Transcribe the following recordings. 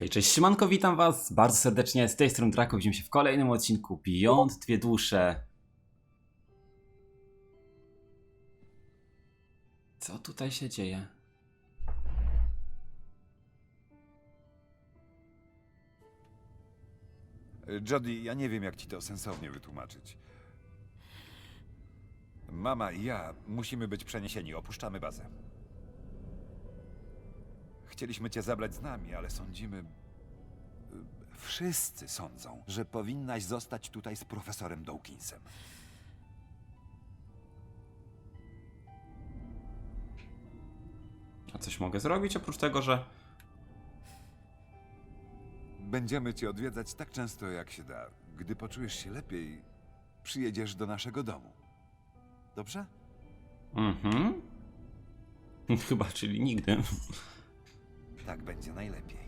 Cześć, siemanko, witam was bardzo serdecznie, z tej strony Draco, widzimy się w kolejnym odcinku Beyond Dwie Dusze. Co tutaj się dzieje? Jody, ja nie wiem, jak ci to sensownie wytłumaczyć. Mama i ja musimy być przeniesieni, opuszczamy bazę. Chcieliśmy cię zabrać z nami, ale sądzimy. Wszyscy sądzą, że powinnaś zostać tutaj z profesorem Dawkinsem. A coś mogę zrobić oprócz tego, że... Będziemy cię odwiedzać tak często, jak się da. Gdy poczujesz się lepiej, przyjedziesz do naszego domu. Dobrze? Mhm. Chyba, czyli nigdy. Tak będzie najlepiej.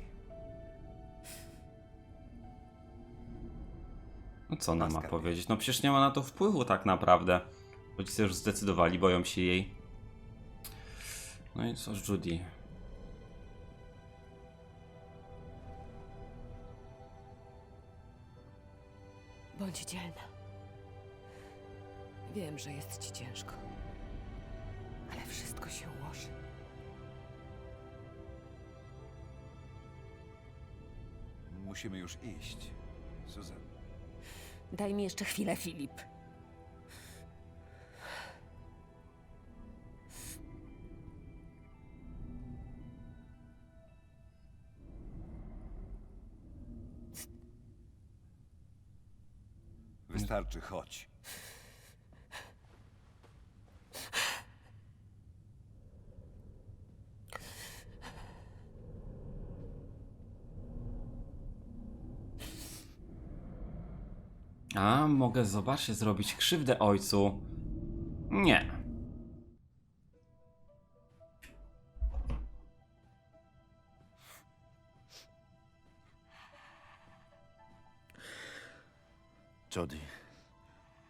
No co ona ma powiedzieć? No przecież nie ma na to wpływu tak naprawdę. Rodzice już zdecydowali, boją się jej. No i co z Judy? Bądź dzielna. Wiem, że jest ci ciężko. Ale wszystko się ułoży. Musimy już iść. Susan. Daj mi jeszcze chwilę, Filip. Wystarczy, chodź. A, mogę, zobaczcie, zrobić krzywdę ojcu. Nie. Jody,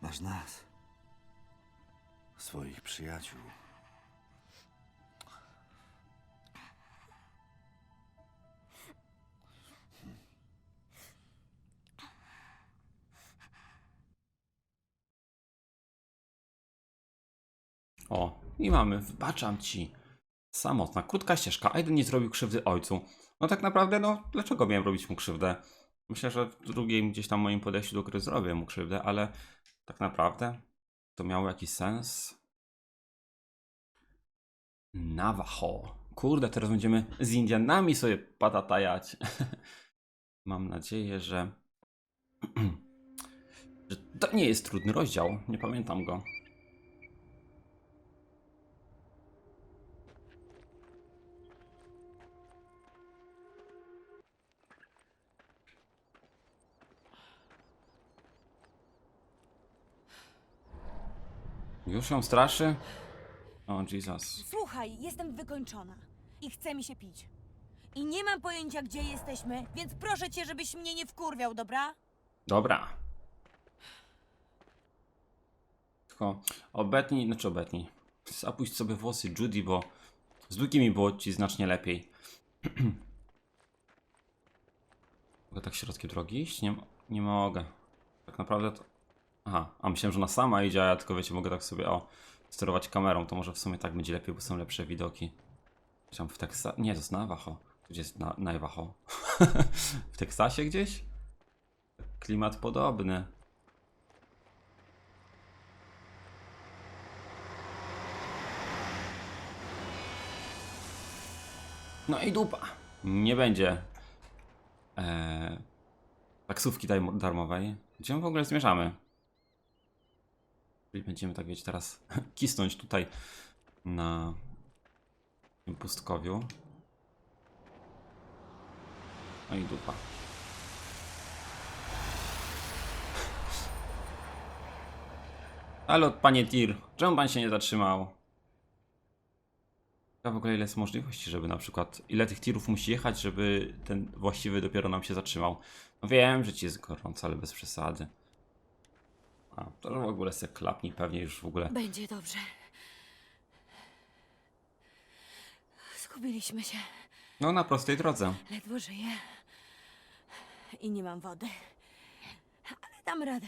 masz nas. Swoich przyjaciół. I mamy, wybaczam ci. Samotna, krótka ścieżka. Aiden nie zrobił krzywdy ojcu. No tak naprawdę, no, dlaczego miałem robić mu krzywdę? Myślę, że w drugim gdzieś tam moim podejściu do gry zrobię mu krzywdę, ale tak naprawdę to miało jakiś sens. Navajo. Kurde, teraz będziemy z Indianami sobie patatajać. Mam nadzieję, że... że to nie jest trudny rozdział. Nie pamiętam go. Już ją straszy? O, Jesus. Słuchaj, jestem wykończona i chce mi się pić. I nie mam pojęcia, gdzie jesteśmy, więc proszę cię, żebyś mnie nie wkurwiał, dobra? Dobra. Tylko obetnij, znaczy obetnij. Zapuść sobie włosy Judy, bo z długimi było ci znacznie lepiej. mogę tak środkiem drogi iść? Nie, nie mogę. Tak naprawdę to... Aha, a myślałem, że ona sama idzie, a ja tylko wiecie, mogę tak sobie o sterować kamerą, to może w sumie tak będzie lepiej, bo są lepsze widoki. Tam w Teksasie... Nie, to jest Navajo. Gdzie jest na Navajo? w Teksasie gdzieś? Klimat podobny. No i dupa. Nie będzie e, taksówki darmowej. Gdzie my w ogóle zmierzamy? Czyli będziemy tak wiecie teraz kisnąć tutaj na tym pustkowiu. No i dupa. Ale panie Tir, czemu pan się nie zatrzymał? A w ogóle ile jest możliwości, żeby na przykład, ile tych tirów musi jechać, żeby ten właściwy dopiero nam się zatrzymał. No wiem, że ci jest gorąco, ale bez przesady. To że w ogóle se klapni pewnie już w ogóle. Będzie dobrze. Zgubiliśmy się. No na prostej drodze. Ledwo żyję. I nie mam wody. Ale dam radę.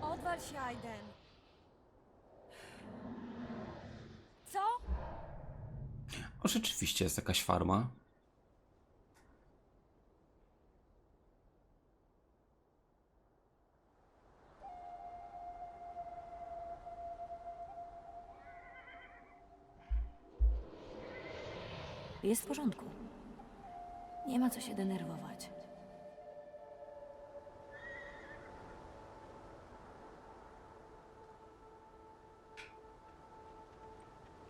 Odwal się, Aiden. Co? O, rzeczywiście jest jakaś farma. Jest w porządku. Nie ma co się denerwować.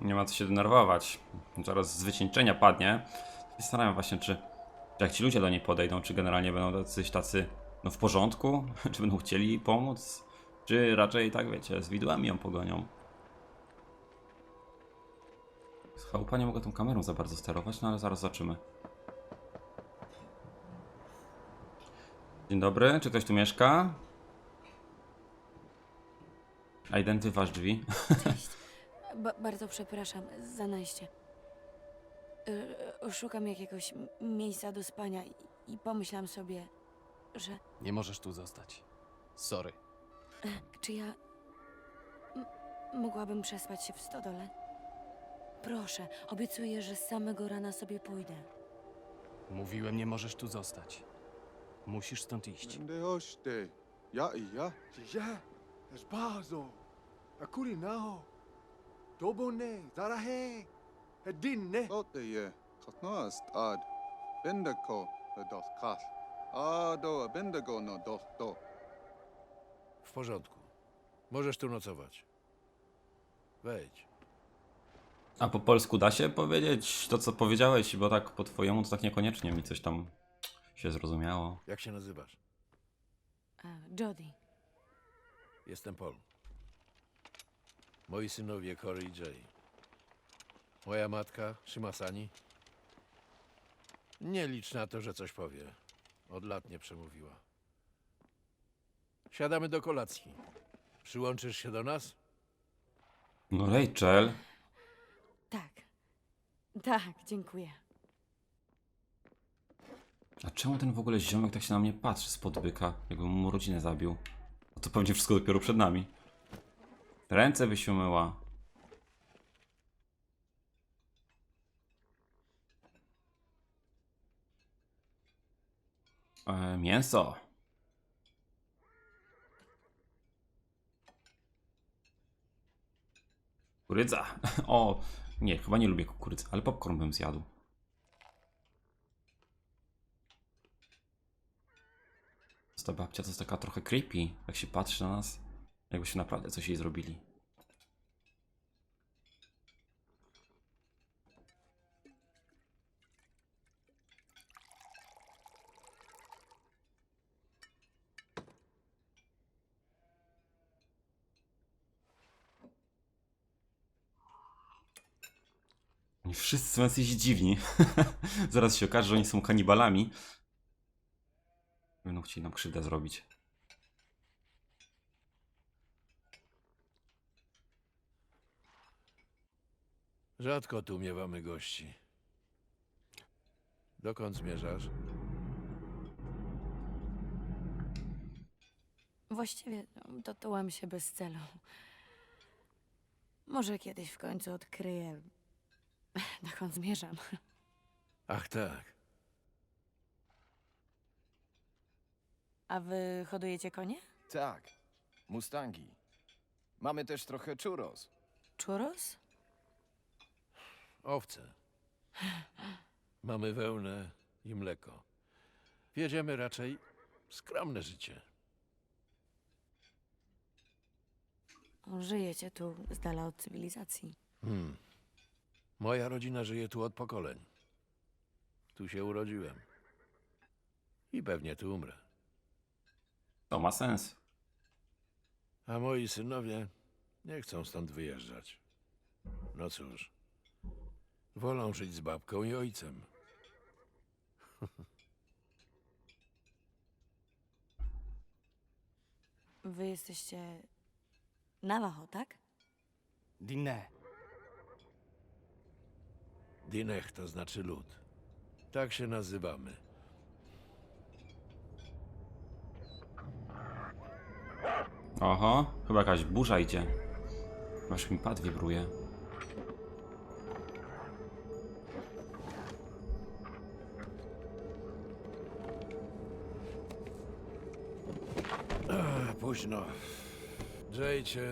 Nie ma co się denerwować. Zaraz z wycieńczenia padnie. Zastanawiam właśnie, czy, czy jak ci ludzie do niej podejdą, czy generalnie będą tacy, tacy no w porządku, czy będą chcieli pomóc, czy raczej tak wiecie, z widłami ją pogonią. Chałupa nie mogę tą kamerą za bardzo sterować, no ale zaraz zobaczymy. Dzień dobry, czy ktoś tu mieszka? Identy, wasz drzwi. Ba- bardzo przepraszam za najście. Y, szukam jakiegoś miejsca do spania i, i pomyślałam sobie, że Nie możesz tu zostać. Sorry. e, czy ja m- mogłabym przespać się w stodole? Proszę, obiecuję, że z samego rana sobie pójdę. Mówiłem, nie możesz tu zostać. Musisz stąd iść. Nde hoste. Ja iya. Ya. Es bazo. Akuri nao. Dobone. Zarahe. Edinne. Ote ye, kasno ist ad. Bendeko, dos kas. Ado, bendego no dos do. W porządku. Możesz tu nocować. Wejdź. A po polsku da się powiedzieć to, co powiedziałeś, bo tak po twojemu to tak niekoniecznie mi coś tam się zrozumiało. Jak się nazywasz? A, Jody, Jestem Paul. Moi synowie Cory i Jay. Moja matka, Shimasani. Nie licz na to, że coś powie. Od lat nie przemówiła. Siadamy do kolacji. Przyłączysz się do nas? No Rachel, tak. Tak, dziękuję. a czemu ten w ogóle ziomek tak się na mnie patrzy spod byka, jakbym mu rodzinę zabił? No to pewnie wszystko dopiero przed nami. Ręce by. E, mięso. Kukurydza. O, nie, chyba nie lubię kukurydzy, ale popcorn bym zjadł. Ta babcia to jest taka trochę creepy, jak się patrzy na nas, jakbyśmy naprawdę coś jej zrobili. Oni wszyscy są jacyś dziwni. Zaraz się okaże, że oni są kanibalami. Będą chcieli nam krzywdę zrobić. Rzadko tu miewamy gości. Dokąd zmierzasz? Właściwie no, dotułam się bez celu. Może kiedyś w końcu odkryję, dokąd zmierzam. Ach tak. A wy hodujecie konie? Tak, Mustangi. Mamy też trochę churros. Churros? Owce. Mamy wełnę i mleko. Wiedziemy raczej skromne życie. Żyjecie tu z dala od cywilizacji. Hmm. Moja rodzina żyje tu od pokoleń. Tu się urodziłem. I pewnie tu umrę. To ma sens. A moi synowie nie chcą stąd wyjeżdżać. No cóż. Wolą żyć z babką i ojcem. Wy jesteście Navajo, tak? Dinne. Dinech to znaczy lud. Tak się nazywamy. Oho, chyba jakaś burza idzie. Aż mi pad wibruje. Ach, późno. Jay cię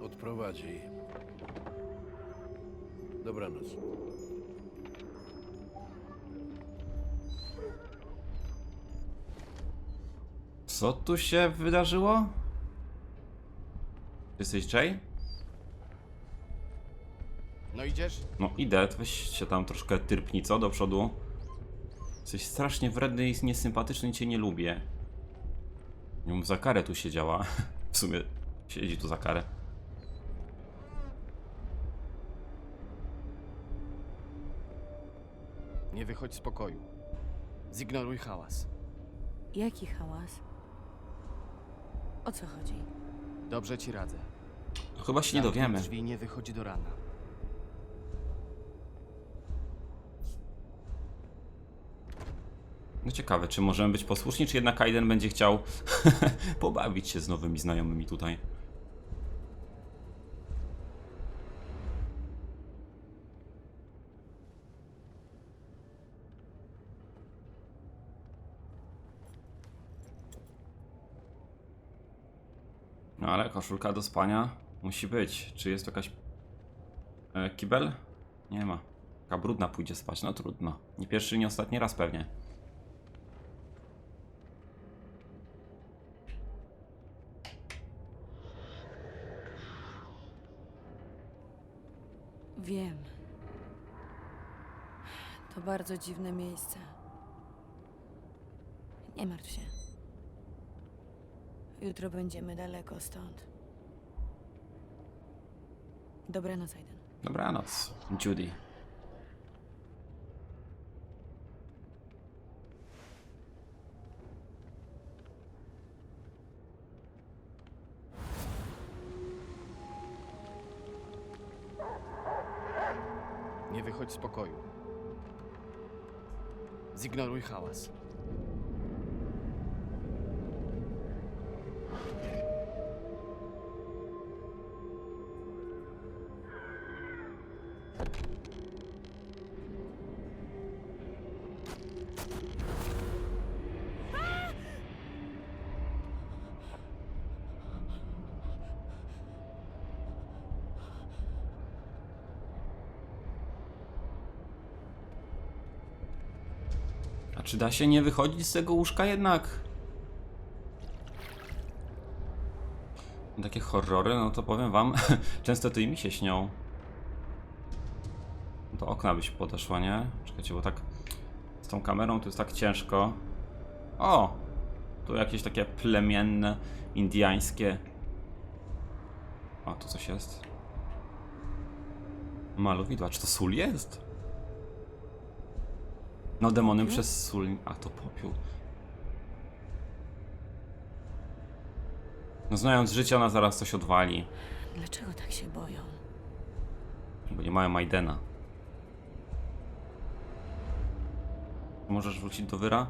odprowadzi. Dobranoc. Co tu się wydarzyło? Jesteś Jay? No idziesz? No idę, to weź się tam troszkę tyrpnij, co? Do przodu. Jesteś strasznie wredny i niesympatyczny i cię nie lubię. Nie mów, za karę tu siedziała. W sumie siedzi tu za karę. Wychodź z pokoju. Zignoruj hałas. Jaki hałas? O co chodzi? Dobrze ci radzę. No, chyba się nie Zamknij dowiemy. drzwi nie wychodzi do rana. No ciekawe, czy możemy być posłuszni, czy jednak Aiden będzie chciał pobawić się z nowymi znajomymi tutaj. No ale koszulka do spania musi być. Czy jest jakaś e, kibel? Nie ma. Taka brudna pójdzie spać, no trudno. Nie pierwszy, nie ostatni raz pewnie. Wiem. To bardzo dziwne miejsce. Nie martw się. Jutro będziemy daleko stąd. Dobranoc, Aiden. Dobranoc, Judy. Nie wychodź z pokoju. Zignoruj hałas. Czy da się nie wychodzić z tego łóżka jednak? Takie horrory, no to powiem wam, często to i mi się śnią. Do okna byś podeszła, nie? Czekajcie, bo tak z tą kamerą tu jest tak ciężko. O! Tu jakieś takie plemienne, indiańskie. O, tu coś jest. Malowidła, czy to sól jest? No demony przez sól. A to popiół. No znając życie, ona zaraz coś odwali. Dlaczego tak się boją? Bo nie mają Maidena. Możesz wrócić do wyra?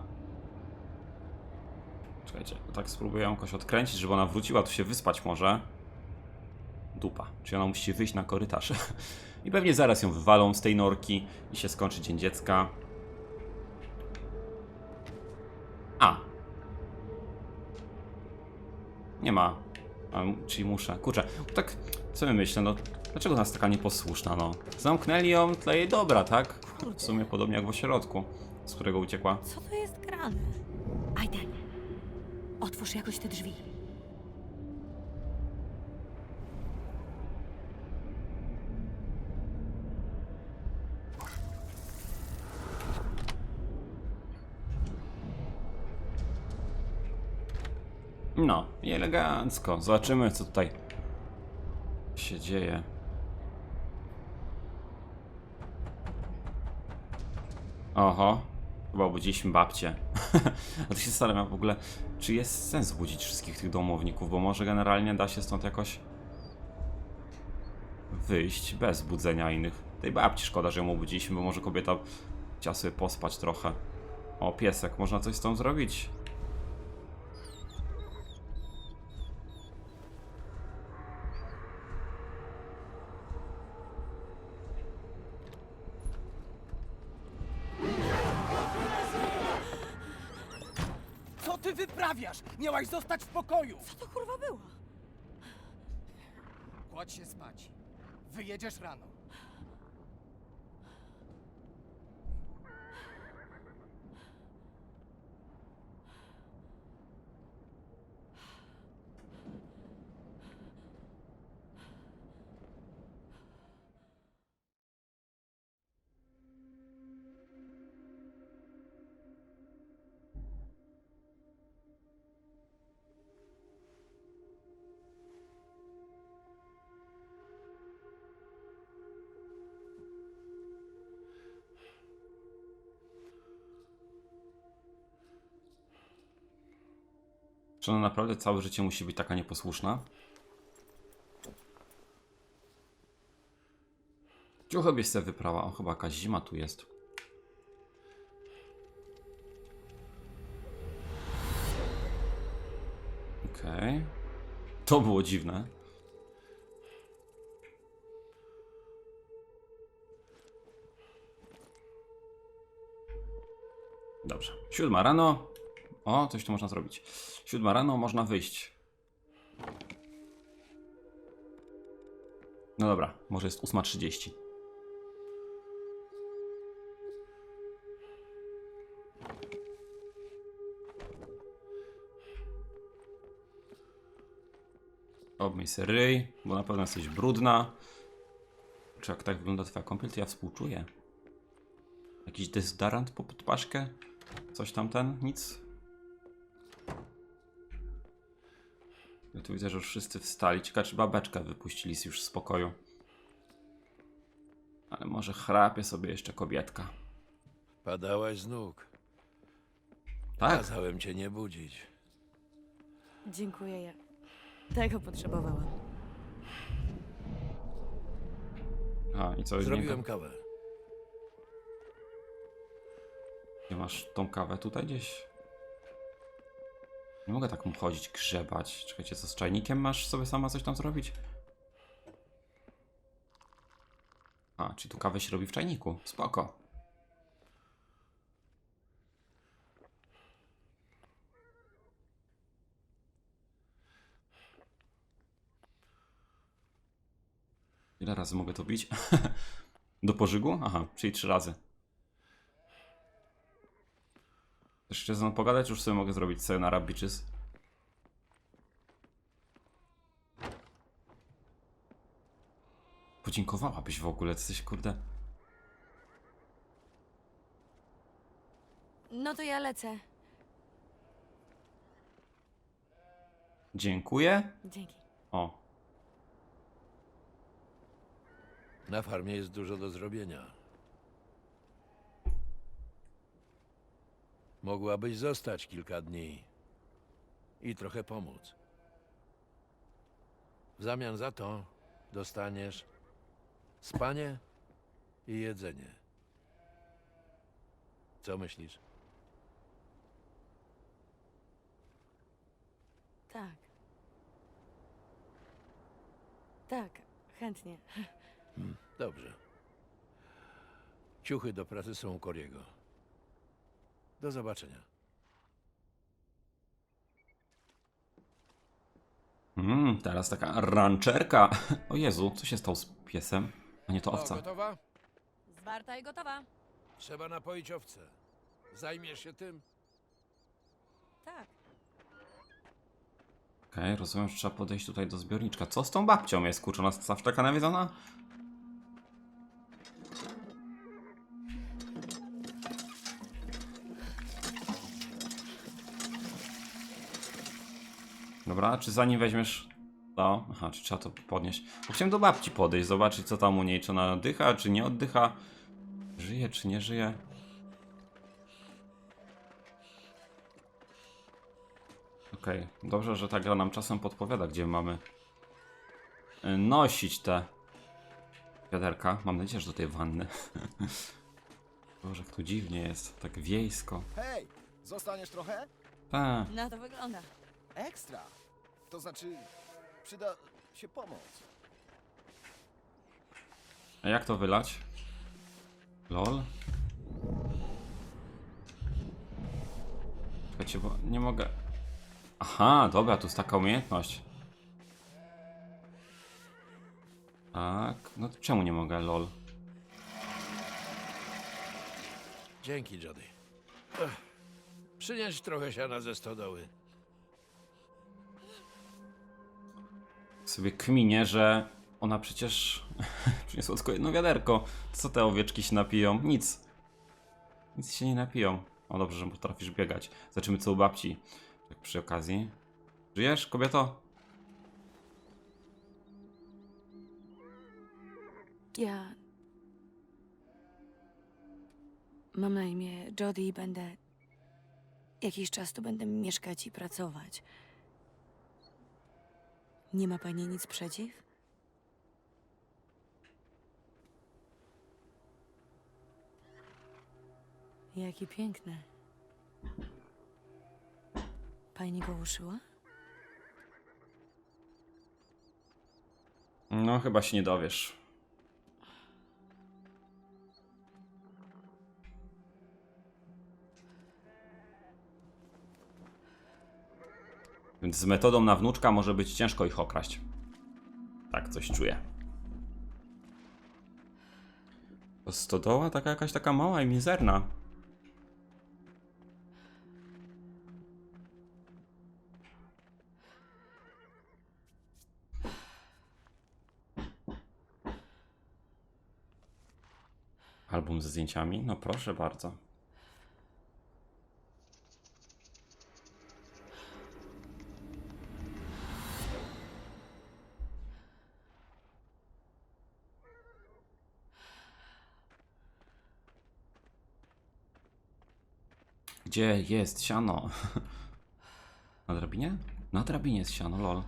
Czekajcie, tak spróbuję ją jakoś odkręcić, żeby ona wróciła, tu się wyspać może. Dupa. Czyli ona musi wyjść na korytarz. I pewnie zaraz ją wywalą z tej norki i się skończy dzień dziecka. Nie ma. A, czyli muszę. Kurczę, tak sobie myślę, no dlaczego jest taka nieposłuszna, no? Zamknęli ją dla jej dobra, tak? W sumie podobnie jak w ośrodku, z którego uciekła. Co to jest grane? Aiden, otwórz jakoś te drzwi. No, elegancko. Zobaczymy, co tutaj się dzieje. Oho, chyba obudziliśmy babcię. A to się zastanawiam w ogóle, czy jest sens budzić wszystkich tych domowników, bo może generalnie da się stąd jakoś wyjść bez budzenia innych. Tej babci szkoda, że ją obudziliśmy, bo może kobieta chciała sobie pospać trochę. O, piesek, można coś z tą zrobić? Pokoju! Co to kurwa było? Kładź się spać. Wyjedziesz rano. Czy ona naprawdę całe życie musi być taka nieposłuszna? Ciuchy byś se wyprała. O, chyba jakaś zima tu jest. Okej. To było dziwne. Dobrze. Siódma rano. O, coś tu można zrobić. Siódma rano można wyjść. No dobra, może jest 8.30. Obmyj ryj, bo na pewno jesteś brudna. Czy jak tak wygląda twoja kąpiel, to ja współczuję. Jakiś dezodorant po podpaszkę? Coś tam ten? Nic? Ja tu widzę, że już wszyscy wstali. Ciekawe, czy babeczkę wypuścili z już z pokoju. Ale może chrapie sobie jeszcze kobietka. Padałaś z nóg. Tak? Kazałem cię nie budzić. Dziękuję, ja tego potrzebowałam. A, i co? Zrobiłem Nie, kawę. nie masz tą kawę tutaj gdzieś? Nie mogę tak mu chodzić, grzebać. Czekajcie, co z czajnikiem masz sobie sama coś tam zrobić? A, czy tu kawę się robi w czajniku? Spoko. Ile razy mogę to bić? Do pożygu? Aha, czyli trzy razy. Chcę ze mną pogadać, już sobie mogę zrobić sayonara bitches? Podziękowałabyś w ogóle, jesteś kurde... No to ja lecę. Dziękuję? Dzięki. O, Na farmie jest dużo do zrobienia. Mogłabyś zostać kilka dni i trochę pomóc. W zamian za to dostaniesz spanie i jedzenie. Co myślisz? Tak. Tak, chętnie. Dobrze. Ciuchy do pracy są u Koriego. Do zobaczenia. mm, teraz taka rancherka. O Jezu, co się stało z piesem? A nie to owca. gotowa? Zwarta i gotowa. Trzeba napoić owce. Zajmiesz się tym? Tak. Okej, rozumiem, że trzeba podejść tutaj do zbiorniczka. Co z tą babcią jest, kurczę, ona zawsze taka nawiedzona? Dobra, czy zanim weźmiesz to... Aha, czy trzeba to podnieść? Bo chciałem do babci podejść, zobaczyć co tam u niej, czy ona oddycha, czy nie oddycha. Żyje, czy nie żyje. Okej, dobrze, że ta gra nam czasem podpowiada, gdzie mamy y, nosić te wiaderka. Mam nadzieję, że do tej wanny. Boże, jak tu dziwnie jest, tak wiejsko. Hej, zostaniesz trochę? Ta, Na to wygląda. Ekstra. To znaczy, przyda się pomoc. a jak to wylać? Lol. Czekajcie, bo nie mogę... Aha, dobra, tu jest taka umiejętność. Tak, no to czemu nie mogę, lol? Dzięki, Jody. Ech, Przynieś trochę siana ze stodoły. Sobie kminie, że ona przecież przyniosła tylko jedno wiaderko. Co te owieczki się napiją? Nic. Nic się nie napiją. O dobrze, że potrafisz biegać. Zobaczymy co u babci. Tak przy okazji. Żyjesz, kobieto? Ja. Mam na imię Jody i będę. Jakiś czas tu będę mieszkać i pracować. Nie ma pani nic przeciw? Jaki piękny. Pani go uszyła? No, chyba się nie dowiesz. Więc z metodą na wnuczka może być ciężko ich okraść. Tak coś czuję. To stodoła taka jakaś taka mała i mizerna. Album ze zdjęciami? No proszę bardzo. Gdzie jest siano? Na drabinie? Na drabinie jest siano, lol.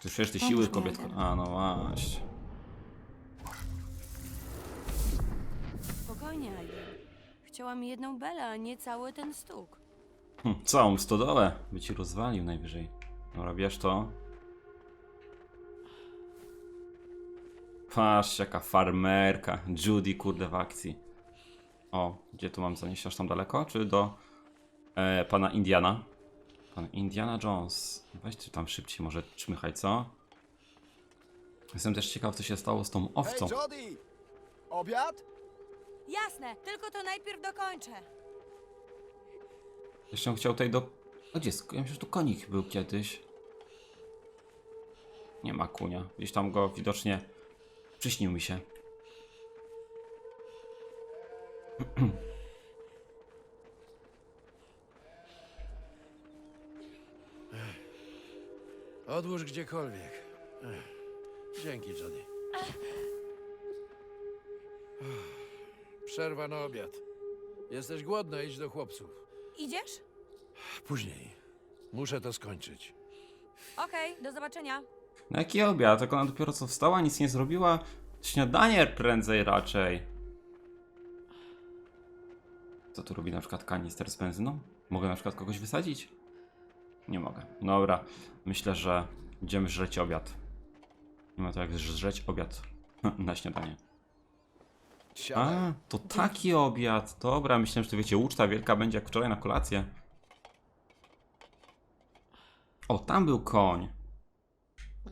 Ty przecież ty siły kobietko. A no właśnie. Spokojnie. Chciałam jedną belę, a nie cały ten stuk. Hm, całą stodołę by ci rozwalił najwyżej. Dobra, bierz to. Patrz, jaka farmerka. Judy, kurde, w akcji. O, gdzie tu mam zanieść? Aż tam daleko? Czy do e, pana Indiana? Pan Indiana Jones. Weź ty tam szybciej, może czmychaj, co? Jestem też ciekaw, co się stało z tą owcą. Hej, Jody! Obiad? Jasne, tylko to najpierw dokończę. Jeszcze bym chciał tutaj do... A gdzie jest? Ja myślę, że tu konik był kiedyś. Nie ma kunia. Gdzieś tam go widocznie przyśnił mi się. Odłóż gdziekolwiek. Ech, Dzięki, Jody. Przerwa na obiad. Jesteś głodna, idź do chłopców. Idziesz? Później. Muszę to skończyć. Okej, do zobaczenia. No jaki obiad? Jak ona dopiero co wstała, nic nie zrobiła? Śniadanie prędzej raczej. Co tu robi na przykład kanister z benzyną? Mogę na przykład kogoś wysadzić? Nie mogę. Dobra, myślę, że idziemy żreć obiad. Nie ma to jak żreć obiad na śniadanie. A, to taki obiad. Dobra, myślałem, że to wiecie, uczta wielka będzie jak wczoraj na kolację. O, tam był koń.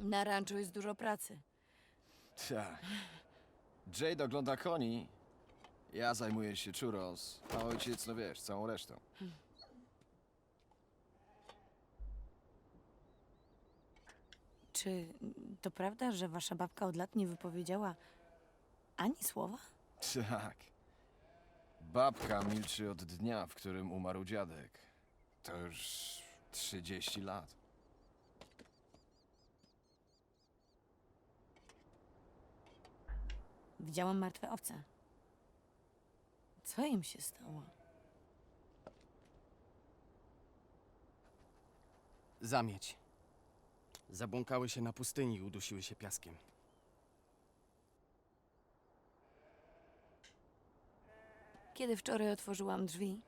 Na ranczu jest dużo pracy. Tak. Jade ogląda koni. Ja zajmuję się churros, a ojciec, no wiesz, całą resztą. Czy to prawda, że wasza babka od lat nie wypowiedziała ani słowa? Tak. Babka milczy od dnia, w którym umarł dziadek. To już 30 lat. Widziałam martwe owce. Co im się stało? Zamieć. Zabłąkały się na pustyni i udusiły się piaskiem. Kiedy wczoraj otworzyłam drzwi,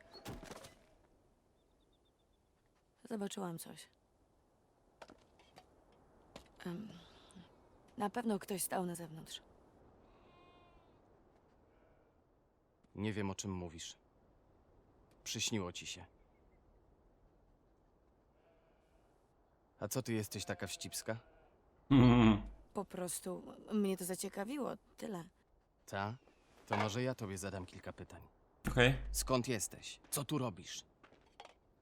zobaczyłam coś. Em, na pewno ktoś stał na zewnątrz. Nie wiem, o czym mówisz. Przyśniło ci się. A co ty jesteś taka wścibska? Po prostu mnie to zaciekawiło. Tyle. Ta? To może ja tobie zadam kilka pytań. Okej. Skąd jesteś? Co tu robisz?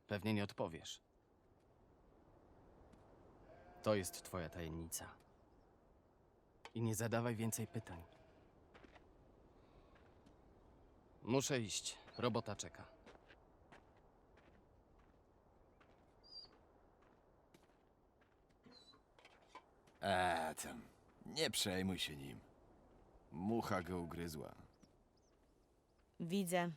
Pewnie nie odpowiesz. To jest twoja tajemnica. I nie zadawaj więcej pytań. Muszę iść. Robota czeka. A tam, nie przejmuj się nim. Mucha go ugryzła. Widzę.